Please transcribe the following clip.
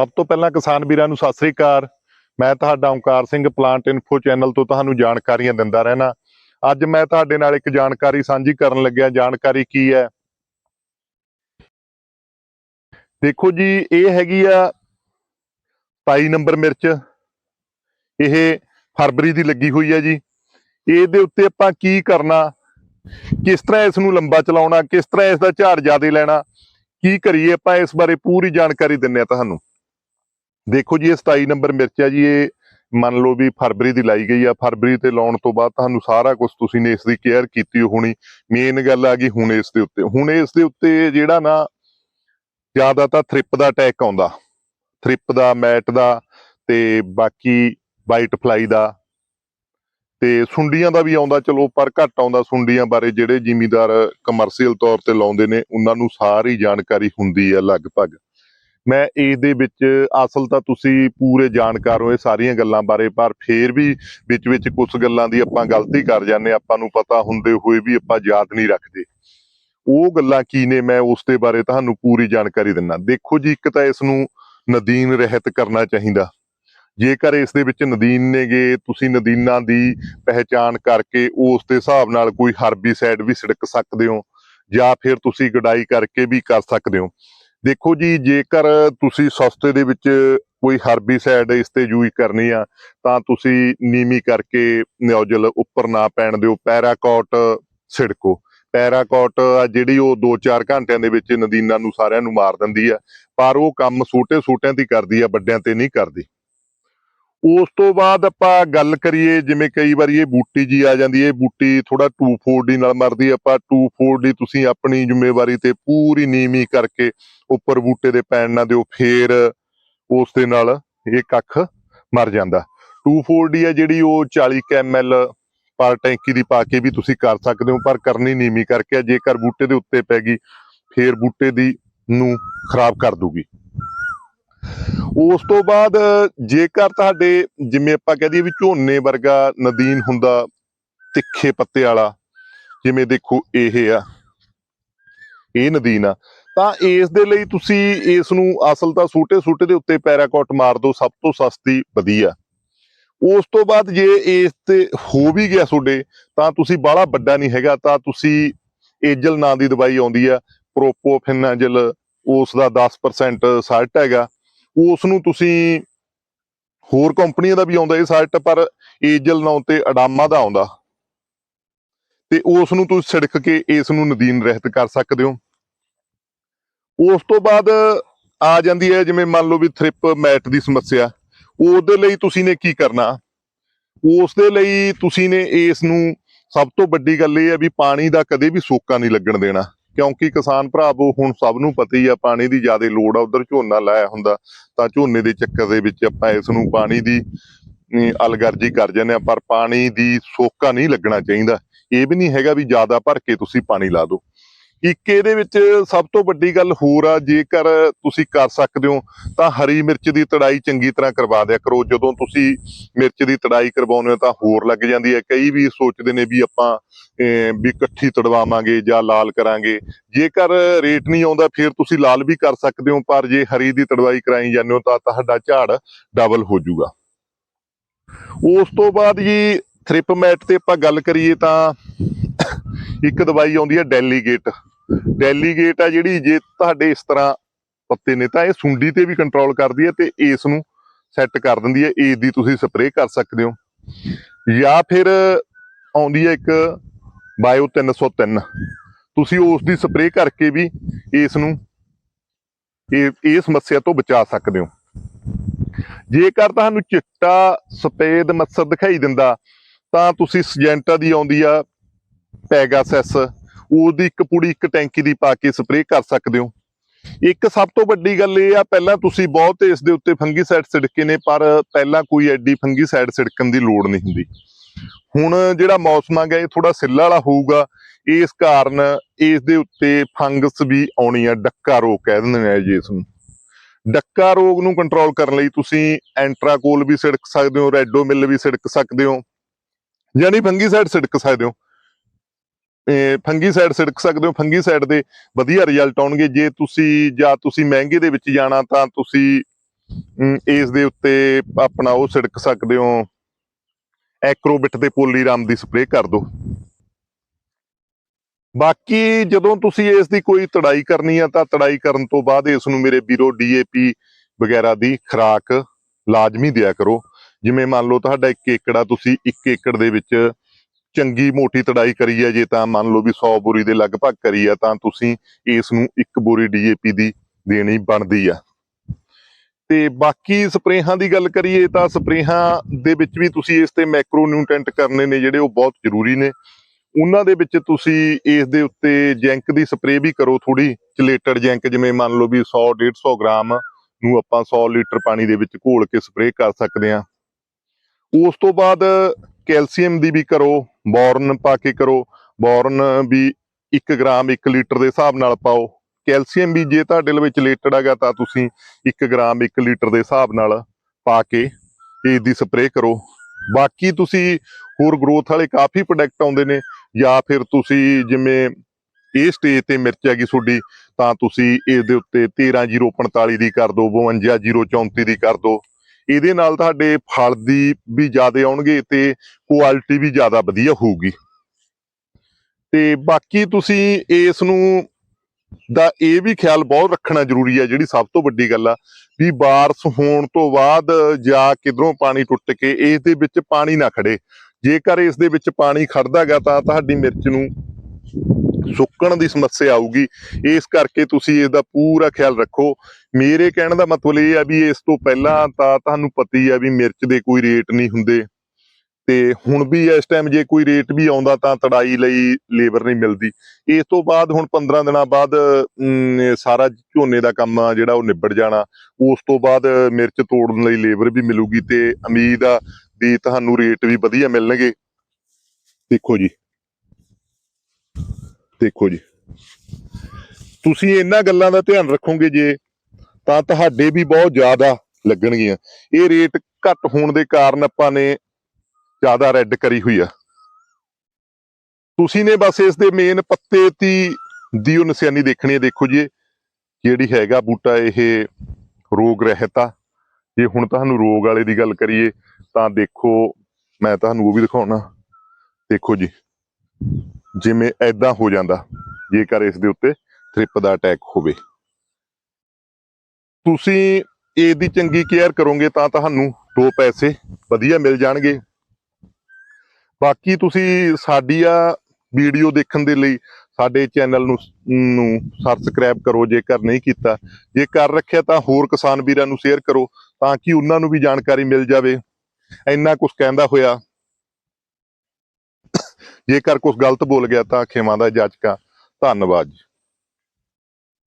ਸਭ ਤੋਂ ਪਹਿਲਾਂ ਕਿਸਾਨ ਵੀਰਾਂ ਨੂੰ ਸਤਿ ਸ੍ਰੀ ਅਕਾਲ। ਮੈਂ ਤੁਹਾਡਾ Onkar Singh plant info channel ਤੋਂ ਤੁਹਾਨੂੰ ਜਾਣਕਾਰੀਆਂ ਦਿੰਦਾ ਰਹਿਣਾ। ਅੱਜ ਮੈਂ ਤੁਹਾਡੇ ਨਾਲ ਇੱਕ ਜਾਣਕਾਰੀ ਸਾਂਝੀ ਕਰਨ ਲੱਗਿਆ। ਜਾਣਕਾਰੀ ਕੀ ਹੈ? ਦੇਖੋ ਜੀ, ਇਹ ਹੈਗੀ ਆ 27 ਨੰਬਰ ਮਿਰਚ। ਇਹ ਫਰਵਰੀ ਦੀ ਲੱਗੀ ਹੋਈ ਹੈ ਜੀ। ਇਹਦੇ ਉੱਤੇ ਆਪਾਂ ਕੀ ਕਰਨਾ? ਕਿਸ ਤਰ੍ਹਾਂ ਇਸ ਨੂੰ ਲੰਬਾ ਚਲਾਉਣਾ? ਕਿਸ ਤਰ੍ਹਾਂ ਇਸ ਦਾ ਝਾੜ ਜ਼ਿਆਦਾ ਲੈਣਾ? ਕੀ ਕਰੀਏ? ਆਪਾਂ ਇਸ ਬਾਰੇ ਪੂਰੀ ਜਾਣਕਾਰੀ ਦਿੰਨੇ ਆ ਤੁਹਾਨੂੰ। ਦੇਖੋ ਜੀ, ਇਹ 27 ਨੰਬਰ ਮਿਰਚ ਹੈ ਜੀ, ਇਹ ਮੰਨ ਲਓ ਵੀ ਫਰਵਰੀ ਦੀ ਲਾਈ ਗਈ ਆ। ਫਰਵਰੀ ਤੇ ਲਾਉਣ ਤੋਂ ਬਾਅਦ ਤੁਹਾਨੂੰ ਸਾਰਾ ਕੁਝ ਤੁਸੀਂ ਨੇ ਇਸ ਦੀ ਕੇਅਰ ਕੀਤੀ ਹੋਣੀ। ਮੇਨ ਗੱਲ ਆ ਗਈ ਹੁਣ ਇਸ ਦੇ ਉੱਤੇ। ਹੁਣ ਇਸ ਦੇ ਉੱਤੇ ਜਿਹੜਾ ਨਾ ਜ਼ਿਆਦਾ ਤਾਂ ਥ੍ਰਿਪ ਦਾ ਅਟੈਕ ਆਉਂਦਾ। ਥ੍ਰਿਪ ਦਾ, ਮੈਟ ਦਾ ਤੇ ਬਾਕੀ ਵਾਈਟ ਫਲਾਈ ਦਾ। ਤੇ ਸੁੰਡੀਆਂ ਦਾ ਵੀ ਆਉਂਦਾ, ਚਲੋ ਪਰ ਘੱਟ ਆਉਂਦਾ ਸੁੰਡੀਆਂ ਬਾਰੇ, ਜਿਹੜੇ ਜ਼ਿਮੀਦਾਰ ਕਮਰਸ਼ੀਅਲ ਤੌਰ ਤੇ ਲਾਉਂਦੇ ਨੇ, ਉਹਨਾਂ ਨੂੰ ਸਾਰੀ ਜਾਣਕਾਰੀ ਹੁੰਦੀ ਹੈ ਲਗਭਗ। ਮੈਂ ਇਸ ਦੇ ਵਿੱਚ ਅਸਲ ਤਾਂ ਤੁਸੀਂ ਪੂਰੇ ਜਾਣਕਾਰ ਹੋ ਇਹ ਸਾਰੀਆਂ ਗੱਲਾਂ ਬਾਰੇ, ਪਰ ਫੇਰ ਵੀ ਵਿੱਚ ਵਿੱਚ ਕੁਝ ਗੱਲਾਂ ਦੀ ਆਪਾਂ ਗਲਤੀ ਕਰ ਜਾਂਦੇ ਆਪਾਂ ਨੂੰ ਪਤਾ ਹੁੰਦੇ ਹੋਏ ਵੀ ਆਪਾਂ ਯਾਦ ਨਹੀਂ ਰੱਖਦੇ। ਉਹ ਗੱਲਾਂ ਕੀ ਨੇ? ਮੈਂ ਉਸ ਦੇ ਬਾਰੇ ਤੁਹਾਨੂੰ ਪੂਰੀ ਜਾਣਕਾਰੀ ਦਿੰਦਾ। ਦੇਖੋ ਜੀ, ਇੱਕ ਤਾਂ ਇਸ ਨੂੰ ਨਦੀਨ ਰਹਿਤ ਕਰਨਾ ਚਾਹੀਦਾ। ਜੇਕਰ ਇਸ ਦੇ ਵਿੱਚ ਨਦੀਨ ਨੇਗੇ, ਤੁਸੀਂ ਨਦੀਨਾਂ ਦੀ ਪਹਿਚਾਣ ਕਰਕੇ ਉਸ ਦੇ ਹਿਸਾਬ ਨਾਲ ਕੋਈ ਹਰਬੀਸਾਈਡ ਵੀ ਛਿੜਕ ਸਕਦੇ ਹੋ, ਜਾਂ ਫਿਰ ਤੁਸੀਂ ਗਡਾਈ ਕਰਕੇ ਵੀ ਕਰ ਸਕਦੇ ਹੋ। ਦੇਖੋ ਜੀ, ਜੇਕਰ ਤੁਸੀਂ ਸਸਤੇ ਦੇ ਵਿੱਚ ਕੋਈ ਹਰਬੀਸਾਈਡ ਇਸ ਤੇ ਯੂਜ਼ ਕਰਨੀ ਆ, ਤਾਂ ਤੁਸੀਂ ਨੀਮੀ ਕਰਕੇ ਨਿਓਜਲ ਉੱਪਰ ਨਾ ਪੈਣ ਦਿਓ। ਪੈਰਾਕੋਟ ਛਿੜਕੋ ਪੈਰਾਕੋਟ ਆ ਜਿਹੜੀ ਉਹ 2-4 ਘੰਟਿਆਂ ਦੇ ਵਿੱਚ ਨਦੀਨਾਂ ਨੂੰ ਸਾਰਿਆਂ ਨੂੰ ਮਾਰ ਦਿੰਦੀ ਆ, ਪਰ ਉਹ ਕੰਮ ਛੋਟੇ ਛੋਟਿਆਂ ਦੀ ਕਰਦੀ ਆ, ਵੱਡਿਆਂ ਤੇ ਨਹੀਂ ਕਰਦੀ। ਉਸ ਤੋਂ ਬਾਅਦ ਆਪਾਂ ਗੱਲ ਕਰੀਏ ਜਿਵੇਂ ਕਈ ਵਾਰੀ ਇਹ ਬੂਟੀ ਜੀ ਆ ਜਾਂਦੀ ਹੈ ਬੂਟੀ ਥੋੜਾ 2,4-D ਨਾਲ ਮਰਦੀ ਆ, ਆਪਾਂ 2,4-D ਤੁਸੀਂ ਆਪਣੀ ਜ਼ਿੰਮੇਵਾਰੀ ਤੇ ਪੂਰੀ ਨੀਵੀਂ ਕਰਕੇ ਉੱਪਰ ਬੂਟੇ ਦੇ ਪੈਣ ਨਾ ਦਿਓ ਫੇਰ ਉਸ ਦੇ ਨਾਲ ਇਹ ਕੱਖ ਮਰ ਜਾਂਦਾ। 2,4-D ਆ ਜਿਹੜੀ ਉਹ 40 ml ਪਰ ਟੈਂਕੀ ਦੀ ਪਾ ਕੇ ਵੀ ਤੁਸੀਂ ਕਰ ਸਕਦੇ ਹੋ ਪਰ ਕਰਨੀ ਨੀਵੀਂ ਕਰਕੇ ਆ, ਜੇਕਰ ਬੂਟੇ ਦੇ ਉੱਤੇ ਪੈ ਗਈ ਫੇਰ ਬੂਟੇ ਦੀ ਨੂੰ ਖਰਾਬ ਕਰ ਦੂਗੀ ਉਸ ਤੋਂ ਬਾਅਦ ਜੇਕਰ ਤੁਹਾਡੇ, ਜਿਵੇਂ ਆਪਾਂ ਕਹਿ ਦਈਏ ਵੀ ਝੋਨੇ ਵਰਗਾ ਨਦੀਨ ਹੁੰਦਾ ਤਿੱਖੇ ਪੱਤੇ ਵਾਲਾ, ਜਿਵੇਂ ਦੇਖੋ ਇਹ ਆ, ਇਹ ਨਦੀਨ ਆ, ਤਾਂ ਇਸ ਦੇ ਲਈ ਤੁਸੀਂ ਇਸ ਨੂੰ ਅਸਲ ਤਾਂ ਸੂਟੇ ਸੂਟੇ ਦੇ ਉੱਤੇ ਪੈਰਾਕੋਟ ਮਾਰ ਦਿਓ, ਸਭ ਤੋਂ ਸਸਤੀ ਵਧੀਆ। ਉਸ ਤੋਂ ਬਾਅਦ ਜੇ ਇਸ ਤੇ ਹੋ ਵੀ ਗਿਆ ਤੁਹਾਡੇ, ਤਾਂ ਤੁਸੀਂ ਬਾਹਲਾ ਵੱਡਾ ਨਹੀਂ ਹੈਗਾ, ਤਾਂ ਤੁਸੀਂ ਏਜਲ ਨਾਂ ਦੀ ਦਵਾਈ ਆਉਂਦੀ ਆ, ਪ੍ਰੋਪੋਫਿਨਾਜਲ, ਉਸ ਦਾ 10% ਸਾਲਟ ਹੈਗਾ। ਉਸ ਨੂੰ ਤੁਸੀਂ ਹੋਰ ਕੰਪਨੀਆਂ ਦਾ ਵੀ ਆਉਂਦਾ ਇਹ ਸਾਲਟ ਪਰ ਏਜਲ ਨਾਂ ਤੇ ਅਡਾਮਾ ਦਾ ਆਉਂਦਾ। ਤੇ ਉਸ ਨੂੰ ਤੁਸੀਂ ਛਿੜਕ ਕੇ ਇਸ ਨੂੰ ਨਦੀਨ ਰਹਿਤ ਕਰ ਸਕਦੇ ਹੋ। ਉਸ ਤੋਂ ਬਾਅਦ ਆ ਜਾਂਦੀ ਹੈ ਜਿਵੇਂ ਮੰਨ ਲਓ ਵੀ ਥ੍ਰਿਪ ਮੈਟ ਦੀ ਸਮੱਸਿਆ। ਉਹਦੇ ਲਈ ਤੁਸੀਂ ਨੇ ਕੀ ਕਰਨਾ? ਉਸ ਦੇ ਲਈ ਤੁਸੀਂ ਨੇ ਇਸ ਨੂੰ ਸਭ ਤੋਂ ਵੱਡੀ ਗੱਲ ਇਹ ਹੈ ਵੀ ਪਾਣੀ ਦਾ ਕਦੇ ਵੀ ਸੋਕਾ ਨਹੀਂ ਲੱਗਣ ਦੇਣਾ। ਕਿਉਂਕਿ ਕਿਸਾਨ ਭਰਾਵੋ ਹੁਣ ਸਭ ਨੂੰ ਪਤਾ ਹੀ ਆ, ਪਾਣੀ ਦੀ ਜ਼ਿਆਦਾ ਲੋੜ ਆ, ਉਧਰ ਝੋਨਾ ਲਾਇਆ ਹੁੰਦਾ, ਤਾਂ ਝੋਨੇ ਦੇ ਚੱਕਰ ਦੇ ਵਿੱਚ ਆਪਾਂ ਇਸ ਨੂੰ ਪਾਣੀ ਦੀ ਅਲਗਰਜੀ ਕਰ ਜਾਂਦੇ ਆ ਪਰ ਪਾਣੀ ਦੀ ਸੋਕਾ ਨਹੀਂ ਲੱਗਣਾ ਚਾਹੀਦਾ। ਇਹ ਵੀ ਨਹੀਂ ਹੈਗਾ ਵੀ ਜ਼ਿਆਦਾ ਭਰ ਕੇ ਤੁਸੀਂ ਪਾਣੀ ਲਾ ਦਿਓ। ਇੱਕ ਇਹਦੇ ਵਿੱਚ ਸਭ ਤੋਂ ਵੱਡੀ ਗੱਲ ਹੋਰ ਆ, ਜੇਕਰ ਤੁਸੀਂ ਕਰ ਸਕਦੇ ਹੋ, ਤਾਂ ਹਰੀ ਮਿਰਚ ਦੀ ਤੜਾਈ ਚੰਗੀ ਤਰ੍ਹਾਂ ਕਰਵਾ ਦਿਆ ਕਰੋ। ਜਦੋਂ ਤੁਸੀਂ ਮਿਰਚ ਦੀ ਤੜਾਈ ਕਰਵਾਉਂਦੇ ਹੋ, ਤਾਂ ਹੋਰ ਲੱਗ ਜਾਂਦੀ ਹੈ। ਕਈ ਵੀ ਸੋਚਦੇ ਨੇ ਵੀ ਆਪਾਂ ਵੀ ਇਕੱਠੀ ਤੜਵਾਵਾਂਗੇ ਜਾਂ ਲਾਲ ਕਰਾਂਗੇ। ਜੇਕਰ ਰੇਟ ਨਹੀਂ ਆਉਂਦਾ, ਫਿਰ ਤੁਸੀਂ ਲਾਲ ਵੀ ਕਰ ਸਕਦੇ ਹੋ, ਪਰ ਜੇ ਹਰੀ ਦੀ ਤੜਵਾਈ ਕਰਾਈ ਜਾਂਦੇ ਹੋ, ਤਾਂ ਤੁਹਾਡਾ ਝਾੜ ਡਬਲ ਹੋ ਜਾਊਗਾ। ਉਸ ਤੋਂ ਬਾਅਦ ਜੀ, ਥ੍ਰਿਪ ਮੈਟ ਤੇ ਆਪਾਂ ਗੱਲ ਕਰੀਏ ਤਾਂ ਇੱਕ ਦਵਾਈ ਆਉਂਦੀ ਹੈ ਡੈਲੀਗੇਟ। ਡੈਲੀਗੇਟ ਆ ਜਿਹੜੀ ਜੇ ਤੁਹਾਡੇ ਇਸ ਤਰ੍ਹਾਂ ਪੱਤੇ ਨੇ, ਤਾਂ ਇਹ ਸੁੰਡੀ ਤੇ ਵੀ ਕੰਟਰੋਲ ਕਰਦੀ ਹੈ ਤੇ ਇਸ ਨੂੰ ਸੈੱਟ ਕਰ ਦਿੰਦੀ ਹੈ। ਇਸ ਦੀ ਤੁਸੀਂ ਸਪਰੇਅ ਕਰ ਸਕਦੇ ਹੋ। ਜਾਂ ਫਿਰ ਆਉਂਦੀ ਹੈ ਇੱਕ ਬਾਇਓ 303 ਤੁਸੀਂ ਉਸ ਦੀ ਸਪਰੇਅ ਕਰਕੇ ਵੀ ਇਸ ਨੂੰ ਇਹ ਇਹ ਸਮੱਸਿਆ ਤੋਂ ਬਚਾ ਸਕਦੇ ਹੋ। ਜੇਕਰ ਤੁਹਾਨੂੰ ਚਿੱਟਾ ਸਫੇਦ ਮੱਸਰ ਦਿਖਾਈ ਦਿੰਦਾ, ਤਾਂ ਤੁਸੀਂ ਸਜੈਂਟਾ ਦੀ ਆਉਂਦੀ ਆ ਪੈਗਾਸੈਸ, ਉਹਦੀ ਇੱਕ ਪੁੜੀ ਇੱਕ ਟੈਂਕੀ ਦੀ ਪਾ ਕੇ ਸਪਰੇਅ ਕਰ ਸਕਦੇ ਹੋ। ਇੱਕ ਸਭ ਤੋਂ ਵੱਡੀ ਗੱਲ ਇਹ ਆ, ਪਹਿਲਾਂ ਤੁਸੀਂ ਬਹੁਤ ਇਸ ਦੇ ਉੱਤੇ ਫੰਗੀਸਾਈਡ ਛਿੜਕੇ ਨੇ, ਪਰ ਪਹਿਲਾਂ ਕੋਈ ਐਡੀ ਫੰਗੀਸਾਈਡ ਛਿੜਕਣ ਦੀ ਲੋੜ ਨਹੀਂ ਹੁੰਦੀ। ਹੁਣ ਜਿਹੜਾ ਮੌਸਮ ਆ ਗਿਆ, ਇਹ ਥੋੜਾ ਸਿੱਲਾ ਵਾਲਾ ਹੋਊਗਾ। ਇਸ ਕਾਰਨ ਇਸ ਦੇ ਉੱਤੇ ਫੰਗਸ ਵੀ ਆਉਣੀ ਆ, ਡੱਕਾ ਰੋਗ ਕਹਿ ਦਿੰਦੇ ਨੇ ਜੀ ਇਸ ਨੂੰ ਡੱਕਾ ਰੋਗ ਨੂੰ ਕੰਟਰੋਲ ਕਰਨ ਲਈ ਤੁਸੀਂ ਐਂਟਰਾਕੋਲ ਵੀ ਛਿੜਕ ਸਕਦੇ ਹੋ, ਰੈਡੋਮਿਲ ਵੀ ਛਿੜਕ ਸਕਦੇ ਹੋ, ਯਾਨੀ ਫੰਗੀਸਾਈਡ ਛਿੜਕ ਸਕਦੇ ਹੋ। ਫੰਗੀਸਾਈਡ ਛਿੜਕ ਸਕਦੇ ਹੋ ਫੰਗੀਸਾਈਡ ਦੇ ਵਧੀਆ ਰਿਜ਼ਲਟ ਆਉਣਗੇ। ਜੇ ਤੁਸੀਂ ਜਾਂ ਤੁਸੀਂ ਮਹਿੰਗੇ ਦੇ ਵਿੱਚ ਜਾਣਾ ਤਾਂ ਤੁਸੀਂ ਇਸ ਦੇ ਉੱਤੇ ਆਪਣਾ ਉਹ ਛਿੜਕ ਸਕਦੇ ਹੋ। ਐਕਰੋਬਿਟ ਤੇ ਪੋਲੀਰਾਮ ਦੀ ਸਪਰੇਅ ਕਰ ਦਿਓ। ਬਾਕੀ ਜਦੋਂ ਤੁਸੀਂ ਇਸ ਦੀ ਕੋਈ ਤੜਾਈ ਕਰਨੀ ਆ ਤਾਂ ਤੜਾਈ ਕਰਨ ਤੋਂ ਬਾਅਦ ਇਸ ਨੂੰ ਮੇਰੇ ਵੀਰੋ ਡੀਏਪੀ ਵਗੈਰਾ ਦੀ ਖੁਰਾਕ ਲਾਜ਼ਮੀ ਦਿਆ ਕਰੋ। ਜਿਵੇਂ ਮੰਨ ਲਓ ਤੁਹਾਡਾ 1 ਏਕੜਾ ਤੁਸੀਂ 1 ਏਕੜ ਦੇ ਵਿੱਚ ਚੰਗੀ ਮੋਟੀ ਤੜਾਈ ਕਰੀ ਹੈ, ਜੇ ਤਾਂ ਮੰਨ ਲਓ ਵੀ 100 ਬੋਰੀ ਦੇ ਲਗਭਗ ਕਰੀ ਆ ਤਾਂ ਤੁਸੀਂ ਇਸ ਨੂੰ ਇੱਕ ਬੋਰੀ ਡੀਏਪੀ ਦੀ ਦੇਣੀ ਬਣਦੀ ਆ। ਤੇ ਬਾਕੀ ਸਪਰੇਹਾਂ ਦੀ ਗੱਲ ਕਰੀਏ ਤਾਂ ਸਪਰੇਹਾਂ ਦੇ ਵਿੱਚ ਵੀ ਤੁਸੀਂ ਇਸ ਤੇ ਮੈਕਰੋ ਨਿਊਟ੍ਰੈਂਟ ਕਰਨੇ ਨੇ ਜਿਹੜੇ ਉਹ ਬਹੁਤ ਜ਼ਰੂਰੀ ਨੇ। ਉਹਨਾਂ ਦੇ ਵਿੱਚ ਤੁਸੀਂ ਇਸ ਦੇ ਉੱਤੇ ਜੈਂਕ ਦੀ ਸਪਰੇਅ ਵੀ ਕਰੋ ਥੋੜੀ ਚਲੇਟਡ ਜੈਂਕ ਜਿਵੇਂ ਮੰਨ ਲਓ ਵੀ 100 150 ਗ੍ਰਾਮ ਨੂੰ ਆਪਾਂ 100 ਲੀਟਰ ਪਾਣੀ ਦੇ ਵਿੱਚ ਘੋਲ ਕੇ ਸਪਰੇਅ ਕਰ ਸਕਦੇ ਹਾਂ। ਉਸ ਤੋਂ ਬਾਅਦ ਕੈਲਸ਼ੀਅਮ ਦੀ ਵੀ ਕਰੋ, ਬੋਰਨ ਪਾ ਕੇ ਕਰੋ, ਬੋਰਨ ਵੀ 1 ਗ੍ਰਾਮ 1 ਲੀਟਰ ਦੇ ਹਿਸਾਬ ਨਾਲ ਪਾਓ। ਕੈਲਸ਼ੀਅਮ ਵੀ ਜੇ ਤੁਹਾਡੇ ਵਿੱਚ ਰਿਲੇਟਡ ਹੈਗਾ ਤਾਂ ਤੁਸੀਂ 1 ਗ੍ਰਾਮ 1 ਲੀਟਰ ਦੇ ਹਿਸਾਬ ਨਾਲ ਪਾ ਕੇ ਇਸ ਦੀ ਸਪਰੇਅ ਕਰੋ। ਬਾਕੀ ਤੁਸੀਂ ਹੋਰ ਗਰੋਥ ਵਾਲੇ ਕਾਫੀ ਪ੍ਰੋਡਕਟ ਆਉਂਦੇ ਨੇ, ਜਾਂ ਫਿਰ ਤੁਸੀਂ ਜਿਵੇਂ ਇਹ ਸਟੇਜ ਤੇ ਮਿਰਚ ਹੈਗੀ ਤੁਹਾਡੀ, ਤਾਂ ਤੁਸੀਂ ਇਸ ਦੇ ਉੱਤੇ 13045 ਦੀ ਕਰ ਦਿਓ 52034 ਦੀ ਕਰ ਦਿਓ ਇਹਦੇ ਨਾਲ ਤੁਹਾਡੇ ਫਲ ਦੀ ਵੀ ਜ਼ਿਆਦਾ ਆਉਣਗੇ ਤੇ ਕੁਆਲਿਟੀ ਵੀ ਜ਼ਿਆਦਾ ਵਧੀਆ ਹੋਊਗੀ। ਤੇ ਬਾਕੀ ਤੁਸੀਂ ਇਸ ਨੂੰ ਦਾ ਇਹ ਵੀ ਖਿਆਲ ਬਹੁਤ ਰੱਖਣਾ ਜ਼ਰੂਰੀ ਹੈ, ਜਿਹੜੀ ਸਭ ਤੋਂ ਵੱਡੀ ਗੱਲ ਆ, ਵੀ ਬਾਰਸ਼ ਹੋਣ ਤੋਂ ਬਾਅਦ ਜਾਂ ਕਿਧਰੋਂ ਪਾਣੀ ਟੁੱਟ ਕੇ ਇਸ ਦੇ ਵਿੱਚ ਪਾਣੀ ਨਾ ਖੜੇ ਜੇਕਰ ਇਸ ਦੇ ਵਿੱਚ ਪਾਣੀ ਖੜਦਾਗਾ ਤਾਂ ਤੁਹਾਡੀ ਮਿਰਚ ਨੂੰ ਸੁੱਕਣ ਦੀ ਸਮੱਸਿਆ ਆਊਗੀ। ਇਸ ਕਰਕੇ ਤੁਸੀਂ ਇਸ ਦਾ ਪੂਰਾ ਖਿਆਲ ਰੱਖੋ। ਮੇਰੇ ਕਹਿਣ ਦਾ ਮਤਲਬ ਇਹ ਆ ਵੀ ਇਸ ਤੋਂ ਪਹਿਲਾਂ ਤਾਂ ਤੁਹਾਨੂੰ ਪਤਾ ਹੀ ਆ ਵੀ ਮਿਰਚ ਦੇ ਕੋਈ ਰੇਟ ਨਹੀਂ ਹੁੰਦੇ। ਤੇ ਹੁਣ ਵੀ ਇਸ ਟਾਈਮ ਜੇ ਕੋਈ ਰੇਟ ਵੀ ਆਉਂਦਾ ਤਾਂ ਤੜਾਈ ਲਈ ਲੇਬਰ ਨਹੀਂ ਮਿਲਦੀ। ਇਸ ਤੋਂ ਬਾਅਦ ਹੁਣ 15 ਦਿਨਾਂ ਬਾਅਦ ਸਾਰਾ ਝੋਨੇ ਦਾ ਕੰਮ ਆ ਜਿਹੜਾ ਉਹ ਨਿਬੜ ਜਾਣਾ। ਉਸ ਤੋਂ ਬਾਅਦ ਮਿਰਚ ਤੋੜਨ ਲਈ ਲੇਬਰ ਵੀ ਮਿਲੂਗੀ ਤੇ ਉਮੀਦ ਆ ਵੀ ਤੁਹਾਨੂੰ ਰੇਟ ਵੀ ਵਧੀਆ ਮਿਲਣਗੇ। ਦੇਖੋ ਜੀ। ਦੇਖੋ ਜੀ। ਤੁਸੀਂ ਇਹਨਾਂ ਗੱਲਾਂ ਦਾ ਧਿਆਨ ਰੱਖੋਗੇ ਜੇ, ਤਾਂ ਤੁਹਾਡੇ ਵੀ ਬਹੁਤ ਜ਼ਿਆਦਾ ਲੱਗਣਗੀਆਂ। ਇਹ ਰੇਟ ਘੱਟ ਹੋਣ ਦੇ ਕਾਰਨ ਆਪਾਂ ਨੇ ਜ਼ਿਆਦਾ ਰੈੱਡ ਕਰੀ ਹੋਈ ਆ। ਤੁਸੀਂ ਨੇ ਬਸ ਇਸ ਦੇ ਮੇਨ ਪੱਤੇ ਦੀ ਦੀ ਨਿਸ਼ਾਨੀ ਦੇਖਣੀ ਹੈ ਦੇਖੋ ਜੀ, ਜਿਹੜੀ ਹੈਗਾ ਬੂਟਾ ਇਹ ਰੋਗ ਰਹਿਤ ਆ। ਜੇ ਹੁਣ ਤੁਹਾਨੂੰ ਰੋਗ ਵਾਲੇ ਦੀ ਗੱਲ ਕਰੀਏ, ਤਾਂ ਦੇਖੋ, ਮੈਂ ਤੁਹਾਨੂੰ ਉਹ ਵੀ ਦਿਖਾਉਣਾ। ਦੇਖੋ ਜੀ। ਜਿਵੇਂ ਐਦਾਂ ਹੋ ਜਾਂਦਾ, ਜੇਕਰ ਇਸ ਦੇ ਉੱਤੇ ਥ੍ਰਿਪ ਦਾ ਅਟੈਕ ਹੋਵੇ। ਤੁਸੀਂ ਇਹਦੀ ਚੰਗੀ ਕੇਅਰ ਕਰੋਗੇ ਤਾਂ ਤੁਹਾਨੂੰ ਦੋ ਪੈਸੇ ਵਧੀਆ ਮਿਲ ਜਾਣਗੇ। ਬਾਕੀ ਤੁਸੀਂ ਸਾਡੀ ਆ ਵੀਡੀਓ ਦੇਖਣ ਦੇ ਲਈ ਸਾਡੇ ਚੈਨਲ ਨੂੰ ਨੂੰ ਸਬਸਕ੍ਰਾਈਬ ਕਰੋ, ਜੇਕਰ ਨਹੀਂ ਕੀਤਾ। ਜੇ ਕਰ ਰੱਖਿਆ ਤਾਂ ਹੋਰ ਕਿਸਾਨ ਵੀਰਾਂ ਨੂੰ ਸ਼ੇਅਰ ਕਰੋ, ਤਾਂ ਕਿ ਉਹਨਾਂ ਨੂੰ ਵੀ ਜਾਣਕਾਰੀ ਮਿਲ ਜਾਵੇ। ਇੰਨਾ ਕੁਝ ਕਹਿੰਦਾ ਹੋਇਆ। ਜੇਕਰ ਕੁਝ ਗਲਤ ਬੋਲ ਗਿਆ ਤਾਂ ਖਿਮਾ ਦਾ ਜਾਚਕਾ ਧੰਨਵਾਦ ਜੀ।